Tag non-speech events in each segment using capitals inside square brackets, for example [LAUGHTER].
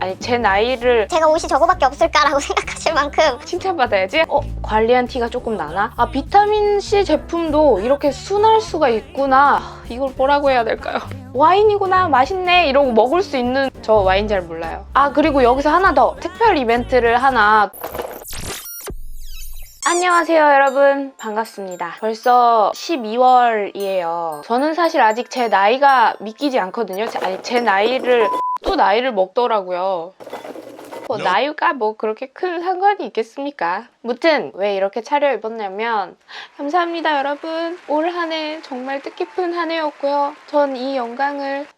아니 제 나이를 제가 옷이 저거밖에 없을까라고 [LAUGHS] 생각하실 만큼 칭찬받아야지. 어 관리한 티가 조금 나나? 아 비타민 C 제품도 이렇게 순할 수가 있구나. 이걸 뭐라고 해야 될까요? 와인이구나 맛있네 이러고 먹을 수 있는 저 와인 잘 몰라요. 아 그리고 여기서 하나 더 특별 이벤트를 하나. 안녕하세요 여러분. 반갑습니다. 벌써 12월이에요. 저는 사실 아직 제 나이가 믿기지 않거든요. 제- 아니 제 나이를 또 나이를 먹더라고요. 뭐 나이가 뭐 그렇게 큰 상관이 있겠습니까? 무튼 왜 이렇게 차려입었냐면 감사합니다 여러분. 올 한 해 정말 뜻깊은 한 해였고요. 전 이 영광을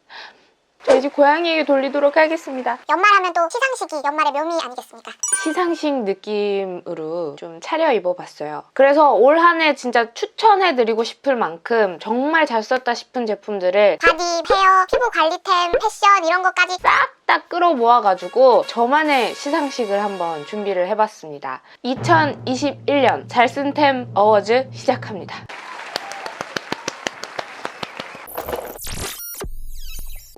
집 고양이에게 돌리도록 하겠습니다 연말하면 또 시상식이 연말의 묘미 아니겠습니까? 시상식 느낌으로 좀 차려 입어봤어요 그래서 올 한 해 진짜 추천해드리고 싶을 만큼 정말 잘 썼다 싶은 제품들을 바디, 헤어, 피부 관리템, 패션 이런 것까지 딱 끌어 모아가지고 저만의 시상식을 한번 준비를 해봤습니다. 2021년 잘쓴템 어워즈 시작합니다.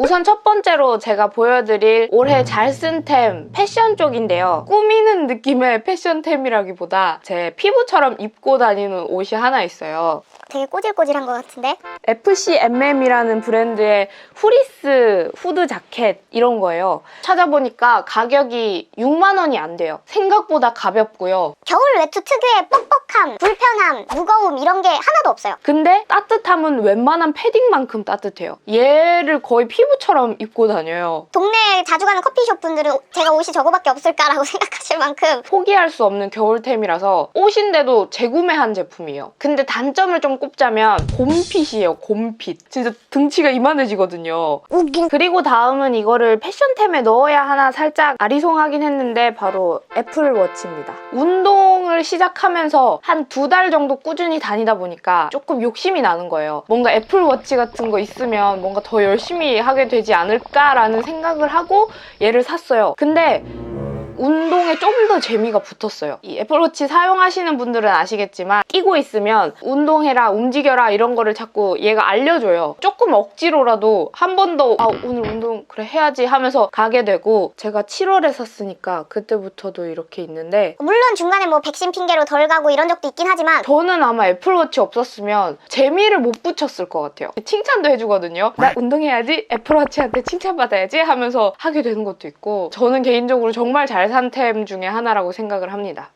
우선 첫 번째로 제가 보여드릴 올해 잘 쓴 템 패션 쪽인데요. 꾸미는 느낌의 패션템이라기보다 제 피부처럼 입고 다니는 옷이 하나 있어요. 되게 꼬질꼬질한 것 같은데? FCMM이라는 브랜드의 후리스 후드 자켓 이런 거예요. 찾아보니까 가격이 6만 원이 안 돼요. 생각보다 가볍고요. 겨울 외투 특유의 뻑뻑함, 불편함, 무거움 이런 게 하나도 없어요. 근데 따뜻함은 웬만한 패딩만큼 따뜻해요. 얘를 거의 피부처럼 입고 다녀요. 동네에 자주 가는 커피숍 분들은 제가 옷이 저거밖에 없을까라고 [LAUGHS] 생각하실 만큼 포기할 수 없는 겨울템이라서 옷인데도 재구매한 제품이에요. 근데 단점을 좀 꼽자면 곰핏이에요. 곰핏. 진짜 등치가 이만해지거든요. 우긴 그리고 다음은 이거를 패션템에 넣어야 하나 살짝 아리송하긴 했는데 바로 애플워치입니다. 운동을 시작하면서 한 두 달 정도 꾸준히 다니다 보니까 조금 욕심이 나는 거예요. 뭔가 애플워치 같은 거 있으면 뭔가 더 열심히 하게 되지 않을까라는 생각을 하고 얘를 샀어요. 근데 운동에 좀 더 재미가 붙었어요. 이 애플워치 사용하시는 분들은 아시겠지만 끼고 있으면 운동해라, 움직여라 이런 거를 자꾸 얘가 알려줘요. 조금 억지로라도 한 번 더 아, 오늘 운동 그래 해야지 하면서 가게 되고 제가 7월에 샀으니까 그때부터도 이렇게 있는데 물론 중간에 뭐 백신 핑계로 덜 가고 이런 적도 있긴 하지만 저는 아마 애플워치 없었으면 재미를 못 붙였을 것 같아요. 칭찬도 해주거든요. 나 운동해야지, 애플워치한테 칭찬받아야지 하면서 하게 되는 것도 있고 저는 개인적으로 정말 잘 산템 중에 하나라고 생각을 합니다.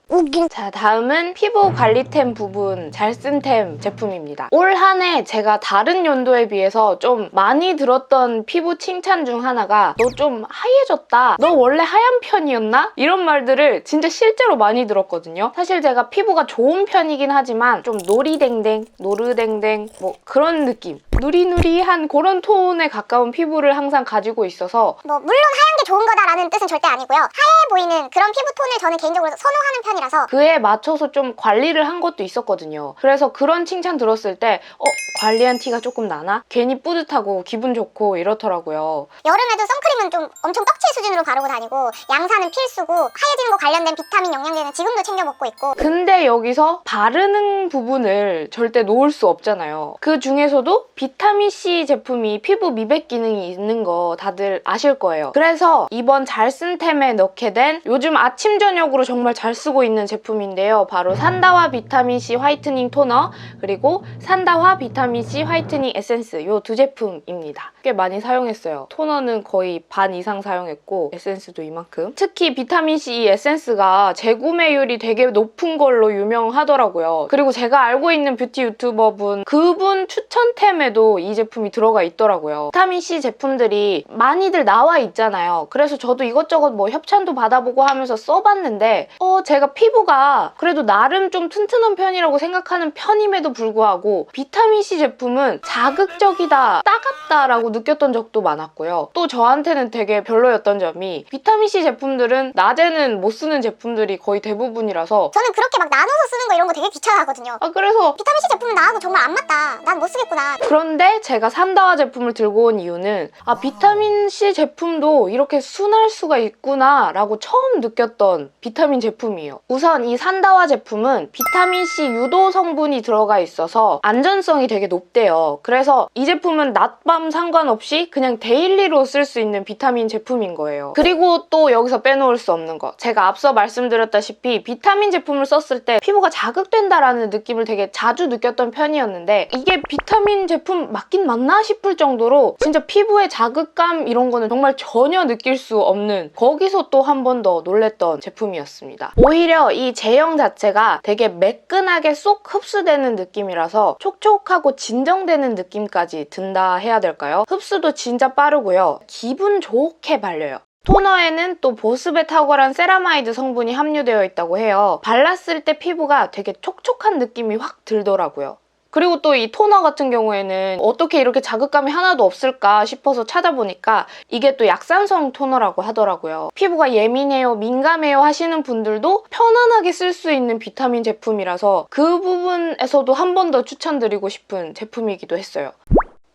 자, 다음은 피부 관리템 부분 잘 쓴 템 제품입니다. 올 한 해 제가 다른 연도에 비해서 좀 많이 들었던 피부 칭찬 중 하나가 너 좀 하얘졌다. 너 원래 하얀 편이었나? 이런 말들을 진짜 실제로 많이 들었거든요. 사실 제가 피부가 좋은 편이긴 하지만 좀 노리댕댕, 노르댕댕 뭐 그런 느낌. 누리누리한 그런 톤에 가까운 피부를 항상 가지고 있어서 뭐 물론 하얀 게 좋은 거다라는 뜻은 절대 아니고요. 하얘 보이는 그런 피부 톤을 저는 개인적으로 선호하는 편이라서 그에 맞춰서 좀 관리를 한 것도 있었거든요. 그래서 그런 칭찬 들었을 때, 어, 관리한 티가 조금 나나? 괜히 뿌듯하고 기분 좋고 이렇더라고요. 여름에도 선크림은 좀 엄청 떡칠 수준으로 바르고 다니고 양산은 필수고 하얘지는 거 관련된 비타민 영양제는 지금도 챙겨 먹고 있고 근데 여기서 바르는 부분을 절대 놓을 수 없잖아요. 그 중에서도 비타민C 제품이 피부 미백 기능이 있는 거 다들 아실 거예요. 그래서 이번 잘 쓴 템에 넣게 된 요즘 아침, 저녁으로 정말 잘 쓰고 있는 제품인데요. 바로 산다와 비타민C 화이트닝 토너 그리고 산다와 비타민C 화이트닝 에센스 이 두 제품입니다. 꽤 많이 사용했어요. 토너는 거의 반 이상 사용했고 에센스도 이만큼. 특히 비타민C 이 에센스가 재구매율이 되게 높은 걸로 유명하더라고요. 그리고 제가 알고 있는 뷰티 유튜버분 그분 추천템에도 이 제품이 들어가 있더라고요. 비타민C 제품들이 많이들 나와 있잖아요. 그래서 저도 이것저것 뭐 협찬도 받아보고 하면서 써봤는데 어 제가 피부가 그래도 나름 좀 튼튼한 편이라고 생각하는 편임에도 불구하고 비타민C 제품은 자극적이다, 따갑다라고 느꼈던 적도 많았고요. 또 저한테는 되게 별로였던 점이 비타민C 제품들은 낮에는 못 쓰는 제품들이 거의 대부분이라서 저는 그렇게 막 나눠서 쓰는 거 이런 거 되게 귀찮아하거든요. 아 그래서 비타민C 제품은 나하고 정말 안 맞다. 난 못 쓰겠구나. 그런 그런데 제가 산다와 제품을 들고 온 이유는 아 비타민C 제품도 이렇게 순할 수가 있구나 라고 처음 느꼈던 비타민 제품이에요. 우선 이 산다와 제품은 비타민C 유도 성분이 들어가 있어서 안전성이 되게 높대요. 그래서 이 제품은 낮밤 상관없이 그냥 데일리로 쓸 수 있는 비타민 제품인 거예요. 그리고 또 여기서 빼놓을 수 없는 거. 제가 앞서 말씀드렸다시피 비타민 제품을 썼을 때 피부가 자극된다라는 느낌을 되게 자주 느꼈던 편이었는데 이게 비타민 제품 맞긴 맞나 싶을 정도로 진짜 피부의 자극감 이런 거는 정말 전혀 느낄 수 없는 거기서 또 한 번 더 놀랬던 제품이었습니다. 오히려 이 제형 자체가 되게 매끈하게 쏙 흡수되는 느낌이라서 촉촉하고 진정되는 느낌까지 든다 해야 될까요? 흡수도 진짜 빠르고요. 기분 좋게 발려요. 토너에는 또 보습에 탁월한 세라마이드 성분이 함유되어 있다고 해요. 발랐을 때 피부가 되게 촉촉한 느낌이 확 들더라고요. 그리고 또 이 토너 같은 경우에는 어떻게 이렇게 자극감이 하나도 없을까 싶어서 찾아보니까 이게 또 약산성 토너라고 하더라고요. 피부가 예민해요, 민감해요 하시는 분들도 편안하게 쓸 수 있는 비타민 제품이라서 그 부분에서도 한 번 더 추천드리고 싶은 제품이기도 했어요.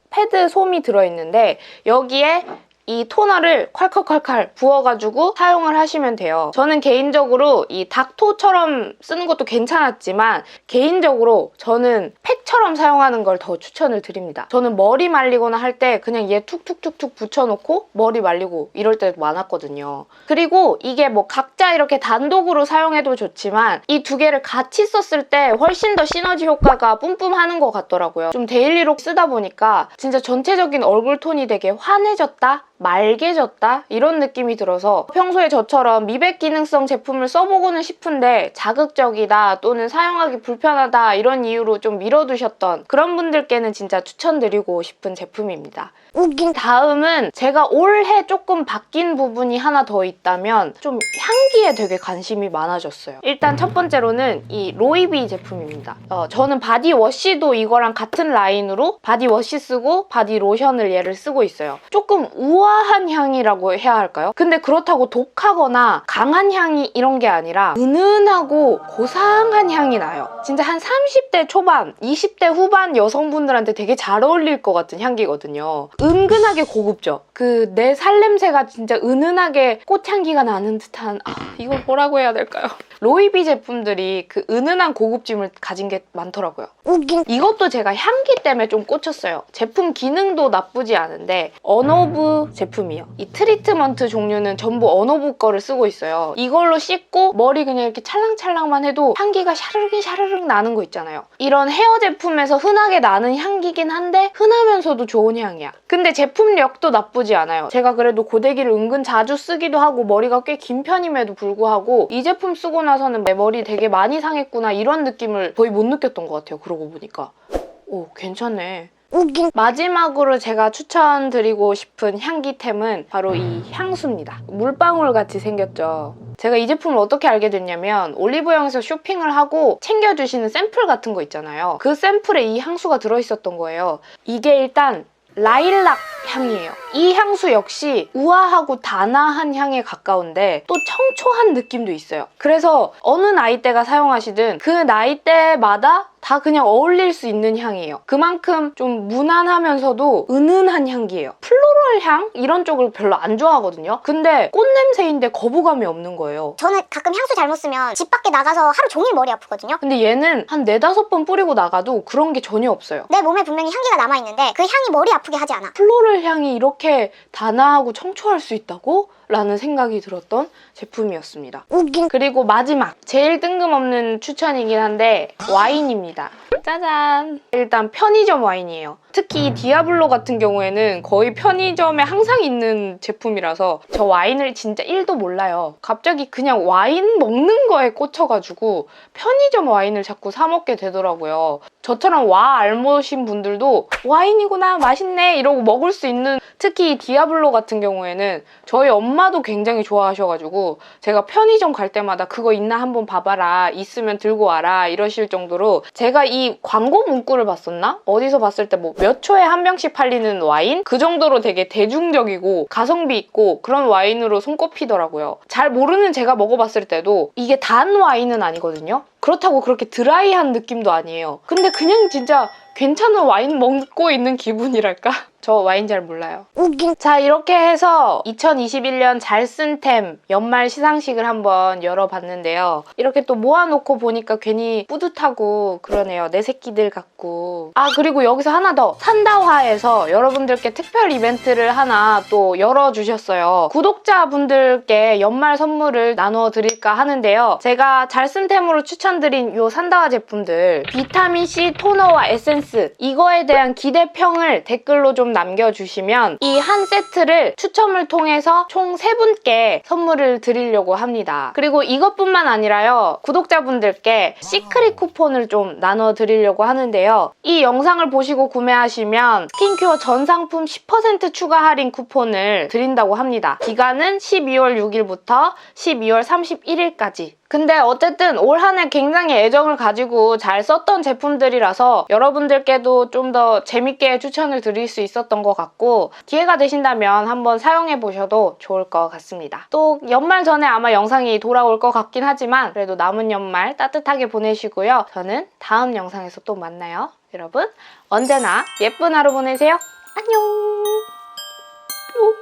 패드 솜이 들어있는데 여기에 이 토너를 콸콸콸콸 부어가지고 사용을 하시면 돼요. 저는 개인적으로 이 닥토처럼 쓰는 것도 괜찮았지만 개인적으로 저는 팩처럼 사용하는 걸 더 추천을 드립니다. 저는 머리 말리거나 할 때 그냥 얘 툭툭툭툭 붙여놓고 머리 말리고 이럴 때도 많았거든요. 그리고 이게 뭐 각자 이렇게 단독으로 사용해도 좋지만 이 두 개를 같이 썼을 때 훨씬 더 시너지 효과가 뿜뿜하는 것 같더라고요. 좀 데일리로 쓰다 보니까 진짜 전체적인 얼굴 톤이 되게 환해졌다? 맑게졌다? 이런 느낌이 들어서 평소에 저처럼 미백 기능성 제품을 써보고는 싶은데 자극적이다 또는 사용하기 불편하다 이런 이유로 좀 미뤄두셨던 그런 분들께는 진짜 추천드리고 싶은 제품입니다. 웃긴 다음은 제가 올해 조금 바뀐 부분이 하나 더 있다면 좀 향기에 되게 관심이 많아졌어요. 일단 첫 번째로는 이 로이비 제품입니다. 어, 저는 바디워시도 이거랑 같은 라인으로 바디워시 쓰고 바디로션을 얘를 쓰고 있어요. 조금 우아한 향이라고 해야 할까요? 근데 그렇다고 독하거나 강한 향이 이런 게 아니라 은은하고 고상한 향이 나요. 진짜 한 30대 초반, 20대 후반 여성분들한테 되게 잘 어울릴 것 같은 향기거든요. 은근하게 고급져. 그내 살냄새가 진짜 은은하게 꽃향기가 나는 듯한 아 이걸 뭐라고 해야 될까요? 로이비 제품들이 그 은은한 고급짐을 가진 게 많더라고요. 이것도 제가 향기 때문에 좀 꽂혔어요. 제품 기능도 나쁘지 않은데 언어브 제품이요. 이 트리트먼트 종류는 전부 언어브 거를 쓰고 있어요. 이걸로 씻고 머리 그냥 이렇게 찰랑찰랑만 해도 향기가 샤르르 샤르르 나는 거 있잖아요. 이런 헤어 제품에서 흔하게 나는 향기긴 한데 흔하면서도 좋은 향이야. 근데 제품력도 나쁘지 않아요. 제가 그래도 고데기를 은근 자주 쓰기도 하고 머리가 꽤 긴 편임에도 불구하고 이 제품 쓰고 나서는 내 머리 되게 많이 상했구나 이런 느낌을 거의 못 느꼈던 것 같아요. 그러고 보니까. 오, 괜찮네. 마지막으로 제가 추천드리고 싶은 향기템은 바로 이 향수입니다. 물방울 같이 생겼죠. 제가 이 제품을 어떻게 알게 됐냐면 올리브영에서 쇼핑을 하고 챙겨주시는 샘플 같은 거 있잖아요. 그 샘플에 이 향수가 들어있었던 거예요. 이게 일단 라일락 향이에요. 이 향수 역시 우아하고 단아한 향에 가까운데 또 청초한 느낌도 있어요. 그래서 어느 나이대가 사용하시든 그 나이대마다 다 그냥 어울릴 수 있는 향이에요. 그만큼 좀 무난하면서도 은은한 향기예요. 플로럴 향? 이런 쪽을 별로 안 좋아하거든요. 근데 꽃 냄새인데 거부감이 없는 거예요. 저는 가끔 향수 잘못 쓰면 집 밖에 나가서 하루 종일 머리 아프거든요 근데 얘는 한 네다섯 번 뿌리고 나가도 그런 게 전혀 없어요. 내 몸에 분명히 향기가 남아있는데 그 향이 머리 아프게 하지 않아 플로럴 향이 이렇게 단아하고 청초할 수 있다고? 라는 생각이 들었던 제품이었습니다. 그리고 마지막 제일 뜬금없는 추천이긴 한데 와인입니다. 짜잔! 일단 편의점 와인이에요. 특히 이 디아블로 같은 경우에는 거의 편의점에 항상 있는 제품이라서 저 와인을 진짜 1도 몰라요. 갑자기 그냥 와인 먹는 거에 꽂혀가지고 편의점 와인을 자꾸 사 먹게 되더라고요. 저처럼 와 알못인 분들도 와인이구나 맛있네 이러고 먹을 수 있는 특히 이 디아블로 같은 경우에는 저희 엄마 도 굉장히 좋아하셔가지고 제가 편의점 갈 때마다 그거 있나 한번 봐봐라 있으면 들고 와라 이러실 정도로 제가 이 광고 문구를 봤었나? 어디서 봤을 때 뭐 몇 초에 한 병씩 팔리는 와인? 그 정도로 되게 대중적이고 가성비 있고 그런 와인으로 손꼽히더라고요. 잘 모르는 제가 먹어봤을 때도 이게 단 와인은 아니거든요. 그렇다고 그렇게 드라이한 느낌도 아니에요. 근데 그냥 진짜 괜찮은 와인 먹고 있는 기분이랄까? 저 와인 잘 몰라요. 자, 이렇게 해서 2021년 잘 쓴 템 연말 시상식을 한번 열어봤는데요. 이렇게 또 모아놓고 보니까 괜히 뿌듯하고 그러네요. 내 새끼들 같고. 아, 그리고 여기서 하나 더. 산다화에서 여러분들께 특별 이벤트를 하나 또 열어주셨어요. 구독자분들께 연말 선물을 나눠 드릴까 하는데요. 제가 잘 쓴 템으로 추천드린 요 산다화 제품들 비타민C 토너와 에센스 이거에 대한 기대평을 댓글로 좀 남겨주시면 이 한 세트를 추첨을 통해서 총 3분께 선물을 드리려고 합니다. 그리고 이것뿐만 아니라요. 구독자분들께 시크릿 쿠폰을 좀 나눠 드리려고 하는데요. 이 영상을 보시고 구매하시면 스킨큐어 전 상품 10% 추가 할인 쿠폰을 드린다고 합니다. 기간은 12월 6일부터 12월 31일까지. 근데 어쨌든 올 한 해 굉장히 애정을 가지고 잘 썼던 제품들이라서 여러분들께도 좀 더 재밌게 추천을 드릴 수 있었던 것 같고 기회가 되신다면 한번 사용해 보셔도 좋을 것 같습니다. 또 연말 전에 아마 영상이 돌아올 것 같긴 하지만 그래도 남은 연말 따뜻하게 보내시고요. 저는 다음 영상에서 또 만나요. 여러분 언제나 예쁜 하루 보내세요. 안녕. 뿅.